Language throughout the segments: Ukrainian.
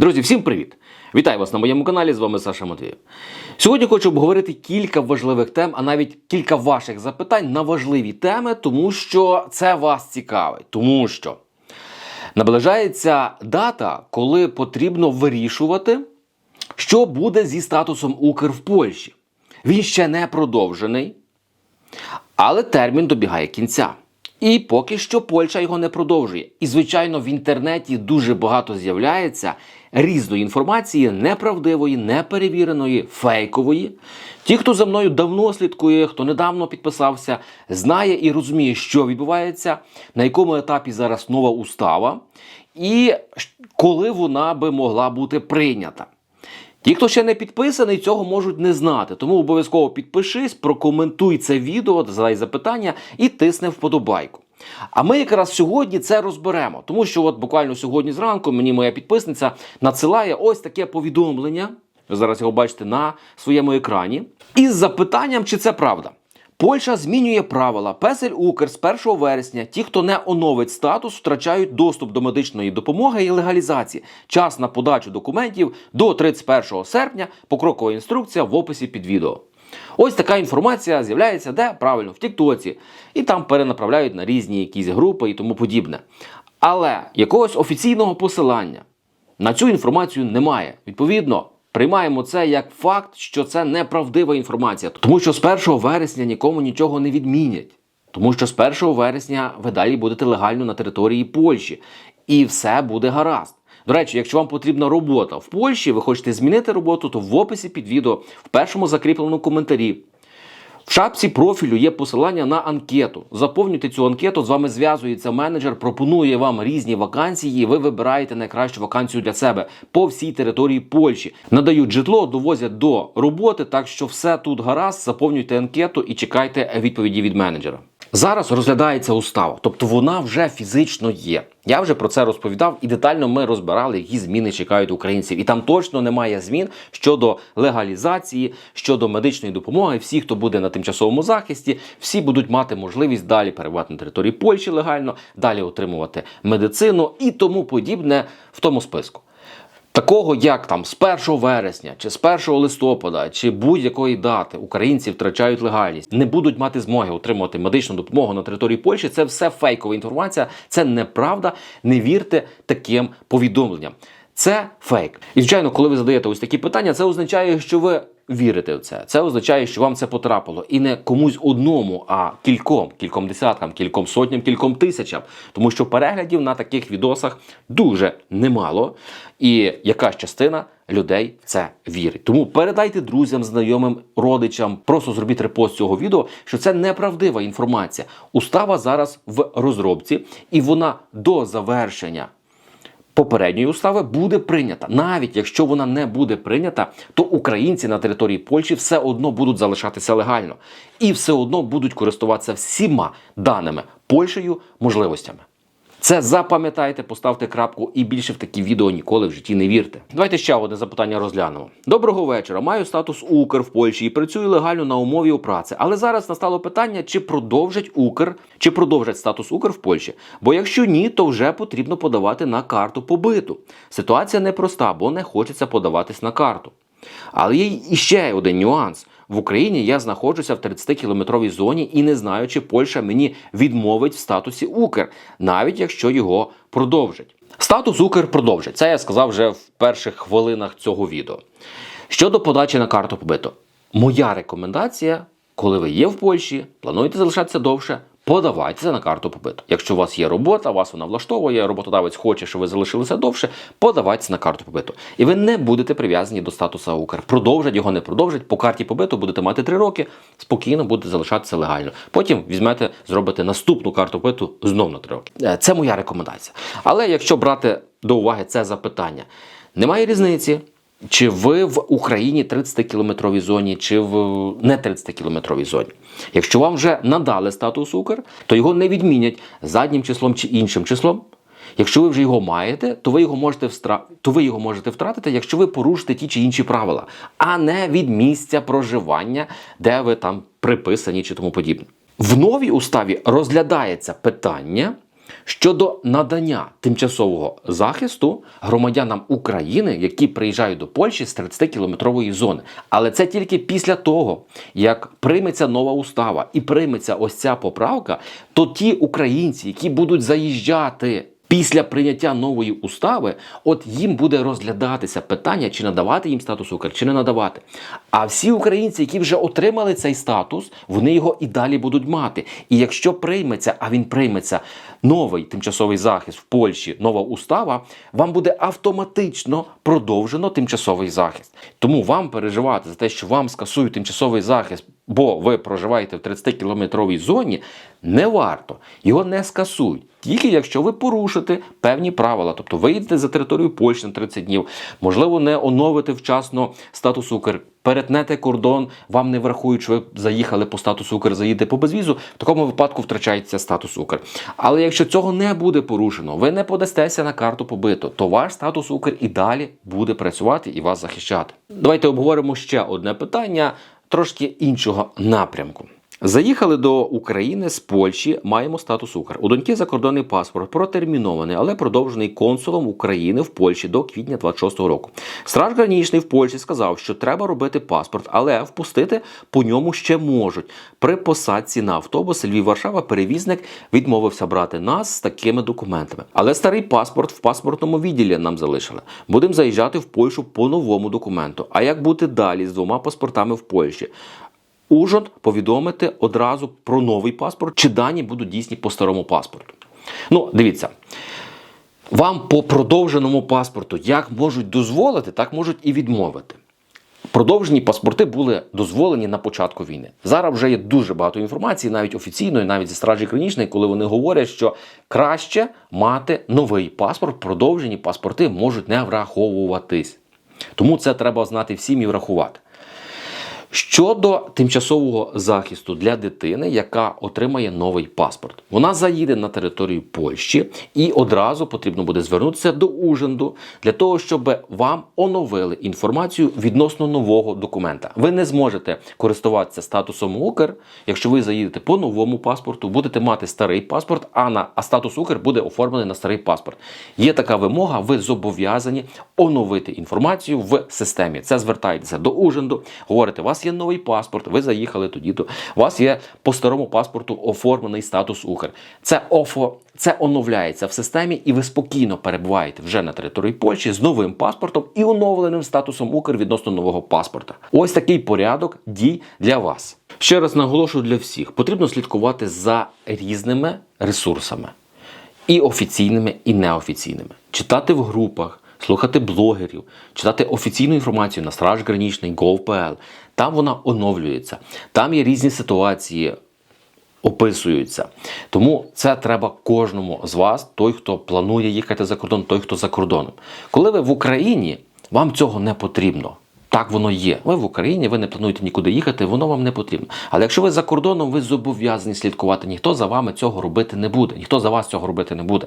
Друзі, всім привіт! Вітаю вас на моєму каналі. З вами Саша Матвієв. Сьогодні хочу обговорити кілька важливих тем, а навіть кілька ваших запитань на важливі теми, тому що це вас цікавить. Тому що наближається дата, коли потрібно вирішувати, що буде зі статусом Укр в Польщі. Він ще не продовжений, але термін добігає кінця. І поки що Польща його не продовжує. І, звичайно, в інтернеті дуже багато з'являється різної інформації, неправдивої, неперевіреної, фейкової. Ті, хто за мною давно слідкує, хто недавно підписався, знає і розуміє, що відбувається, на якому етапі зараз нова устава, і коли вона би могла бути прийнята. Ті, хто ще не підписаний, цього можуть не знати. Тому обов'язково підпишись, прокоментуй це відео, задай запитання і тисни вподобайку. А ми якраз сьогодні це розберемо, тому що от буквально сьогодні зранку мені моя підписниця надсилає ось таке повідомлення. Ви зараз його бачите на своєму екрані. Із запитанням, чи це правда. Польща змінює правила. Песель Укр з 1 вересня. Ті, хто не оновить статус, втрачають доступ до медичної допомоги і легалізації. Час на подачу документів до 31 серпня. Покрокова інструкція в описі під відео. Ось така інформація з'являється де правильно в Тіктоці, і там перенаправляють на різні якісь групи і тому подібне. Але якогось офіційного посилання на цю інформацію немає. Відповідно, приймаємо це як факт, що це неправдива інформація, тому що з 1 вересня нікому нічого не відмінять. Тому що з 1 вересня ви далі будете легально на території Польщі, і все буде гаразд. До речі, якщо вам потрібна робота в Польщі, ви хочете змінити роботу, то в описі під відео в першому закріпленому коментарі. Шапці профілю є посилання на анкету. Заповнюйте цю анкету, з вами зв'язується менеджер, пропонує вам різні вакансії. Ви вибираєте найкращу вакансію для себе по всій території Польщі. Надають житло, довозять до роботи, так що все тут гаразд. Заповнюйте анкету і чекайте відповіді від менеджера. Зараз розглядається устава, тобто вона вже фізично є. Я вже про це розповідав і детально ми розбирали, які зміни чекають українців. І там точно немає змін щодо легалізації, щодо медичної допомоги. Всі, хто буде на тимчасовому захисті, всі будуть мати можливість далі перебувати на території Польщі легально, далі отримувати медицину і тому подібне в тому списку. Такого, як там з 1 вересня, чи з 1 листопада, чи будь-якої дати українці втрачають легальність, не будуть мати змоги отримувати медичну допомогу на території Польщі. Це все фейкова інформація, це неправда. Не вірте таким повідомленням. Це фейк. І звичайно, коли ви задаєте ось такі питання, це означає, що ви вірите в це. Це означає, що вам це потрапило. І не комусь одному, а кільком, кільком десяткам, кільком сотням, кільком тисячам. Тому що переглядів на таких відосах дуже немало. І якась частина людей в це вірить. Тому передайте друзям, знайомим, родичам, просто зробіть репост цього відео, що це неправдива інформація. Устава зараз в розробці, і вона до завершення попередньої устави буде прийнята. Навіть якщо вона не буде прийнята, то українці на території Польщі все одно будуть залишатися легально і все одно будуть користуватися всіма даними Польщею можливостями. Це запам'ятайте, поставте крапку і більше в такі відео ніколи в житті не вірте. Давайте ще одне запитання розглянемо. Доброго вечора. Маю статус Укр в Польщі і працюю легально на умові у праці. Але зараз настало питання, чи продовжать Укр, чи продовжать статус Укр в Польщі. Бо якщо ні, то вже потрібно подавати на карту побиту. Ситуація непроста, бо не хочеться подаватись на карту. Але є іще один нюанс. В Україні я знаходжуся в 30-кілометровій зоні і не знаю, чи Польща мені відмовить в статусі Укр, навіть якщо його продовжать. Статус Укр продовжить. Це я сказав вже в перших хвилинах цього відео. Щодо подачі на карту побиту, моя рекомендація, коли ви є в Польщі, плануєте залишатися довше. Подавайтеся на карту побиту. Якщо у вас є робота, вас вона влаштовує, роботодавець хоче, щоб ви залишилися довше, подавайтеся на карту побиту. І ви не будете прив'язані до статусу Укр. Продовжать його, не продовжать. По карті побиту будете мати 3 роки, спокійно будете залишатися легально. Потім візьмете, зробите наступну карту побиту знов на 3 роки. Е, Це моя рекомендація. Але якщо брати до уваги це запитання, немає різниці. Чи ви в Україні 30-кілометровій зоні, чи в не 30-кілометровій зоні? Якщо вам вже надали статус Укр, то його не відмінять заднім числом чи іншим числом. Якщо ви вже його маєте, то ви його можете встра... то ви його можете втратити, якщо ви порушите ті чи інші правила, а не від місця проживання, де ви там приписані чи тому подібне. В новій уставі розглядається питання щодо надання тимчасового захисту громадянам України, які приїжджають до Польщі з 30-кілометрової зони. Але це тільки після того, як прийметься нова устава і прийметься ось ця поправка, то ті українці, які будуть заїжджати. Після прийняття нової устави, от їм буде розглядатися питання, чи надавати їм статус Укр, чи не надавати. А всі українці, які вже отримали цей статус, вони його і далі будуть мати. І якщо прийметься, а він прийметься новий тимчасовий захист в Польщі, нова устава, вам буде автоматично продовжено тимчасовий захист. Тому вам переживати за те, що вам скасують тимчасовий захист, бо ви проживаєте в 30-кілометровій зоні, не варто. Його не скасують. Тільки якщо ви порушите певні правила, тобто виїдете за територію Польщі на 30 днів, можливо, не оновите вчасно статус Укр, перетнете кордон, вам не врахують, що ви заїхали по статусу Укр, заїдете по безвізу, в такому випадку втрачається статус Укр. Але якщо цього не буде порушено, ви не подастеся на карту побиту, то ваш статус Укр і далі буде працювати і вас захищати. Давайте обговоримо ще одне питання трошки іншого напрямку. Заїхали до України з Польщі, маємо статус Укр. У доньки закордонний паспорт протермінований, але продовжений консулом України в Польщі до квітня 26-го року. Страж гранічний в Польщі сказав, що треба робити паспорт, але впустити по ньому ще можуть. При посадці на автобус Львів-Варшава перевізник відмовився брати нас з такими документами. Але старий паспорт в паспортному відділі нам залишили. Будемо заїжджати в Польщу по новому документу. А як бути далі з двома паспортами в Польщі? Ужгород повідомити одразу про новий паспорт, чи дані будуть дійсні по старому паспорту. Ну, дивіться. Вам по продовженому паспорту як можуть дозволити, так можуть і відмовити. Продовжені паспорти були дозволені на початку війни. Зараз вже є дуже багато інформації, навіть офіційної, навіть зі стражі клінічної, коли вони говорять, що краще мати новий паспорт, продовжені паспорти можуть не враховуватись. Тому це треба знати всім і врахувати. Щодо тимчасового захисту для дитини, яка отримає новий паспорт, вона заїде на територію Польщі і одразу потрібно буде звернутися до Уженду для того, щоб вам оновили інформацію відносно нового документа. Ви не зможете користуватися статусом Укр, якщо ви заїдете по новому паспорту, будете мати старий паспорт, а на а статус Укр буде оформлений на старий паспорт. Є така вимога, ви зобов'язані оновити інформацію в системі. Це звертаєтеся до Уженду, говорите, у вас є новий паспорт, ви заїхали тоді, то у вас є по старому паспорту оформлений статус Укр. Це офо, це оновляється в системі, і ви спокійно перебуваєте вже на території Польщі з новим паспортом і оновленим статусом Укр відносно нового паспорта. Ось такий порядок дій для вас. Ще раз наголошую для всіх: потрібно слідкувати за різними ресурсами, і офіційними, і неофіційними, читати в групах слухати блогерів, читати офіційну інформацію на Страж Гранічний, Gov.pl. Там вона оновлюється. Там є різні ситуації, описуються. Тому це треба кожному з вас, той, хто планує їхати за кордон, той, хто за кордоном. Коли ви в Україні, вам цього не потрібно. Так воно є. Ви в Україні, ви не плануєте нікуди їхати, воно вам не потрібно. Але якщо ви за кордоном, ви зобов'язані слідкувати. Ніхто за вами цього робити не буде, ніхто за вас цього робити не буде.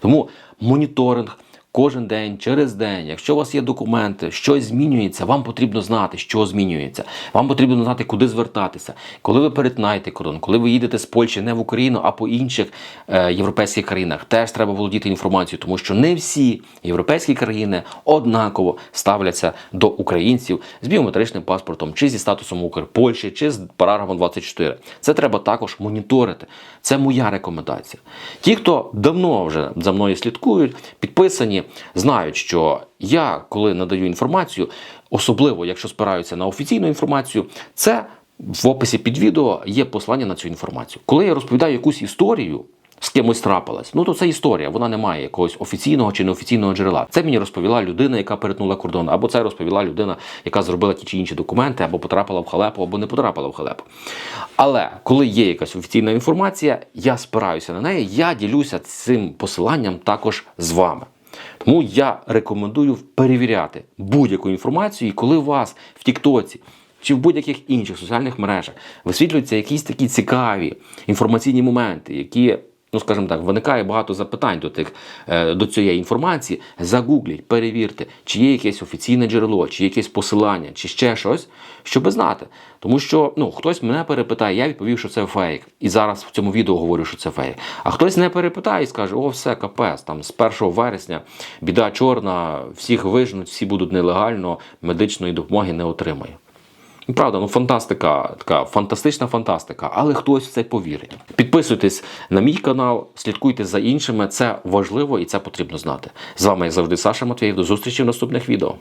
Тому моніторинг. Кожен день, через день, якщо у вас є документи, щось змінюється, вам потрібно знати, що змінюється. Вам потрібно знати, куди звертатися. Коли ви перетинаєте кордон, коли ви їдете з Польщі не в Україну, а по інших е, європейських країнах, теж треба володіти інформацією, тому що не всі європейські країни однаково ставляться до українців з біометричним паспортом, чи зі статусом Укр Польщі, чи з параграфом 24. Це треба також моніторити. Це моя рекомендація. Ті, хто давно вже за мною слідкують, підписані знають, що я, коли надаю інформацію, особливо якщо спираються на офіційну інформацію, це в описі під відео є послання на цю інформацію. Коли я розповідаю якусь історію. З кимось трапилась. Ну то це історія, вона не має якогось офіційного чи неофіційного джерела. Це мені розповіла людина, яка перетнула кордон, або це розповіла людина, яка зробила ті чи інші документи, або потрапила в халепу, або не потрапила в халепу. Але коли є якась офіційна інформація, я спираюся на неї, я ділюся цим посиланням також з вами. Тому я рекомендую перевіряти будь-яку інформацію, і коли у вас в Тіктоці чи в будь-яких інших соціальних мережах висвітлюються якісь такі цікаві інформаційні моменти, які ну скажімо так, виникає багато запитань до тих е, до цієї інформації. Загугліть, перевірте, чи є якесь офіційне джерело, чи є якесь посилання, чи ще щось, щоб знати. Тому що ну хтось мене перепитає, я відповів, що це фейк. І зараз в цьому відео говорю, що це фейк. А хтось не перепитає і скаже: о, все, капець, там з 1 вересня біда чорна, всіх вижнуть, всі будуть нелегально, медичної допомоги не отримає. Ну, Правда, ну фантастика, така фантастична фантастика, але хтось в це повірить. Підписуйтесь на мій канал, слідкуйте за іншими. Це важливо і це потрібно знати. З вами, як завжди, Саша Матвієв. До зустрічі в наступних відео.